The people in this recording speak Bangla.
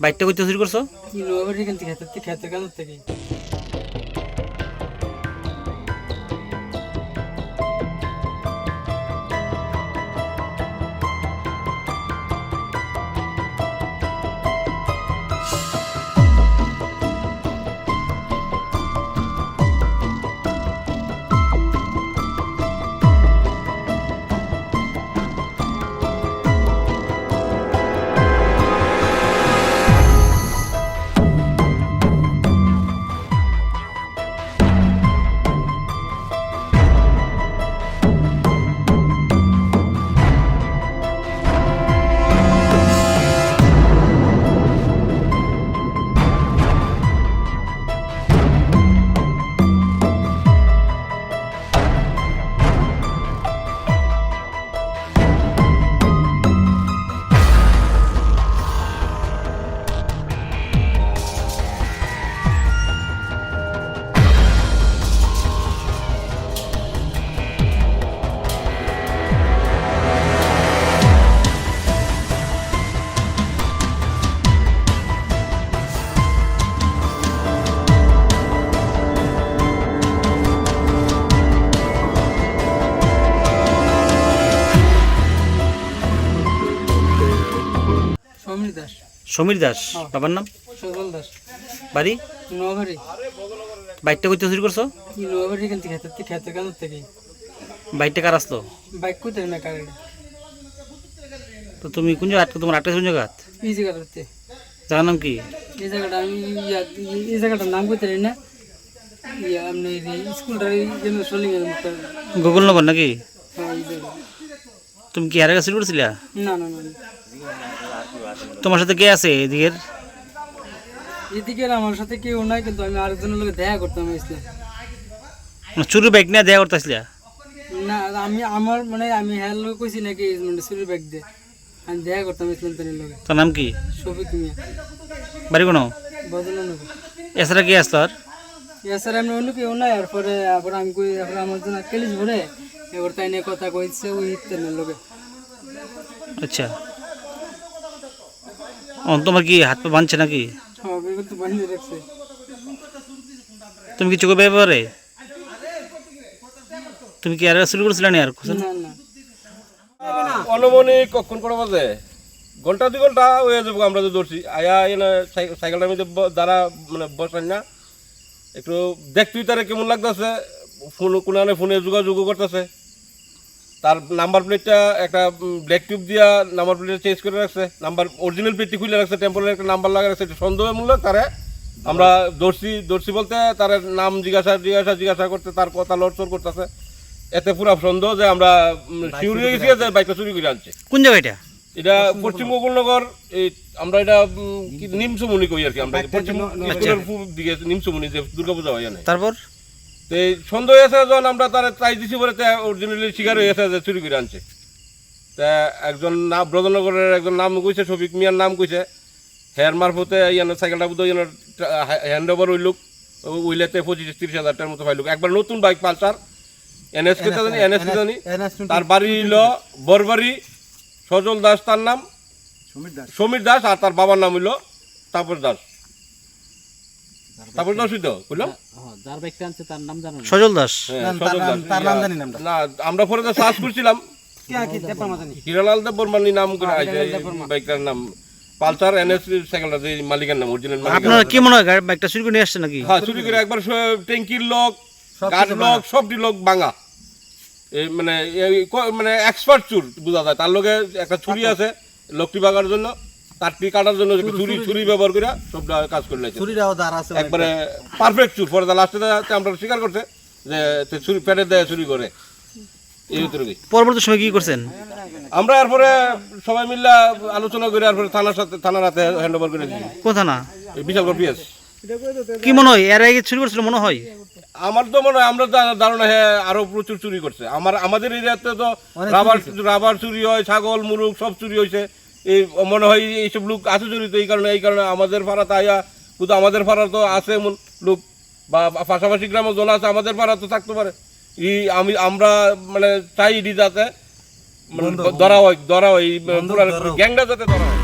বাইকটা করতে চুরি করছ? খেতে খেতে থেকে? সমীর দাস। সমীর দাস। বাবার নাম? সজল দাস। বাড়ি? নোয়াবাড়ি বাইকটা করতে চুরি করছ? কি নোয়াবাড়ি খেতে খেতে কেন থেকে বাইকটা কার আসলো? বাইক কোথায় না কারেন্ট তো তুমি কোন জায়গা? আটকে তোমার আটকে কোন জায়গা? এই জায়গাটাতে। জায়গার নাম কি? এই জায়গাটা আমি এই জায়গাটার নাম পারি না। মতো। গোকুলনগর নাকি? হ্যাঁ তুমি কি হারে চুরি করছিলা? না না না। তোমার সাথে কে আছে এদিকের? এদিকে আমার সাথে কেউ নাই কিন্তু আমি আরেকজনের লোক দেখা করতাম মানে চুরি বাইক নিয়ে দেয়া করতেছিলা? না আমি আমার মানে আমি হ্যাঁ লোক কইছি নাকি মানে সুরির ব্যাগ দিয়ে। আমি দেখা করতাম ইসলাম লোকে তোর নাম কি? শফিক মিয়া। বাড়ি কোনো? এছাড়া কে আসতো আর এছাড়া আমি অন্য কেউ নাই এরপরে তারপরে আমি কই তারপরে আমার জন্য কেলিস ভরে এবার তাই নিয়ে কথা কইছে ওই লোকে আচ্ছা। তোমার কি হাত পা বাঁধছে নাকি? হ্যাঁ তুমি কি চোখে ব্যাপারে তুমি কি আর চুরি করছিলে না আর না না। কখন করে বাজে? ঘণ্টা দুই ঘণ্টা হয়ে যাব আমরা তো ধরছি। আয়া এনে সাই- সাইকেলটার মধ্যে দাঁড়া মানে বসান না। একটু দেখতুই তারা কেমন লাগতেছে? ফোন কোনানে ফোনে যোগাযোগ করতেছে। তার নাম্বার প্লেটটা একটা ব্ল্যাক টিউব দিয়া নাম্বার প্লেটটা চেঞ্জ করে রাখছে। নাম্বার অরিজিনাল প্লেটটি খুলে রাখছে টেম্পোরারি একটা নাম্বার লাগা রাখছে এটা সন্দেহমূলক তারে আমরা দর্শি দর্শি বলতে তার নাম জিজ্ঞাসা জিজ্ঞাসা জিজ্ঞাসা করতে তার কথা লড়চড় করতেছে। এতে পুরো সন্দেহ যে আমরা শিউর হয়ে গেছি যে বাইকটা চুরি করে আনছে। কোন জায়গা এটা? এটা পশ্চিম গোকুলনগর এই আমরা এটা নিমসমুনি কই আর কি আমরা পশ্চিম দিকে নিমসমুনি যে দুর্গাপূজা হয় জানে তারপর? তো এই সন্দেহ হয়েছে যখন আমরা তার প্রাইজ দিছি বলে অরিজিনালি শিকার হয়েছে যে চুরি করে আনছে। তা একজন নাম ব্রজনগরের একজন নাম কইছে শফিক মিয়ার নাম কইছে। হেয়ার মারফতে ইয়ানো সাইকেলটা বুধ ইয়ানো হ্যান্ড ওভার ওই লোক উইলেতে পঁচিশ তিরিশ হাজার টাকার মতো পাইলুক। একবার নতুন বাইক পালসার এনএস কে জানি এনএস কে জানি। তার বাড়ি হইল বরবাড়ি সজল দাস তার নাম। সমীর দাস আর তার বাবার নাম হইল তাপস দাস। তাপস দাস হইতো বুঝলাম যার বাইকটা আনছে তার নাম জানো সজল দাস। হ্যাঁ, সজল দাস। না আমরা। পরে তো সার্চ করছিলাম। হিরালাল দেব বর্মানি নাম করে আইছে এই বাইকটার নাম। পালসার এনএস সাইকেলটা যে মালিকের নাম অরিজিনাল মালিক আপনার কি মনে হয় গাড়ি- বাইকটা চুরি করে নিয়ে আসছে নাকি? হ্যাঁ চুরি করে একবার ট্যাঙ্কির লোক গাছ লোক সবটি লোক ভাঙা। এই মানে মানে এক্সপার্ট চুর বোঝা যায়। তার লগে একটা ছুরি আছে লোকটি ভাঙার জন্য। কাটার জন্য ছুরি ছুরি ব্যবহার করে সবটা কাজ করে একবারে পারফেক্ট চুর। পরে লাস্টে আমরা স্বীকার করছে যে ছুরি পেটে দেয় চুরি করে। কি। পরবর্তী সময় কি করছেন? আমরা এরপরে সবাই মিলে আলোচনা করে এরপরে থানার সাথে থানার হাতে হ্যান্ড ওভার করে দিই কোথা না বিশালগড় পিএস। কি মনে হয় এর আগে চুরি করছিল মনে হয়? আমার তো মনে হয় আমরা ধারণা হ্যাঁ আরও প্রচুর চুরি করছে। আমার আমাদের এরিয়াতে তো রাবার রাবার চুরি হয় ছাগল মুরগ সব চুরি হয়েছে। এই মনে হয় এইসব লোক আছে জড়িত এই কারণে এই কারণে আমাদের পাড়া তাই কিন্তু আমাদের পাড়া তো আছে এমন লোক। বা পাশাপাশি গ্রামে জন আছে আমাদের পাড়া তো থাকতে পারে। ই আমি আমরা মানে চাই ইডি যাতে মানে ধরা হয় ধরা হয় গ্যাংটা যাতে ধরা হয়।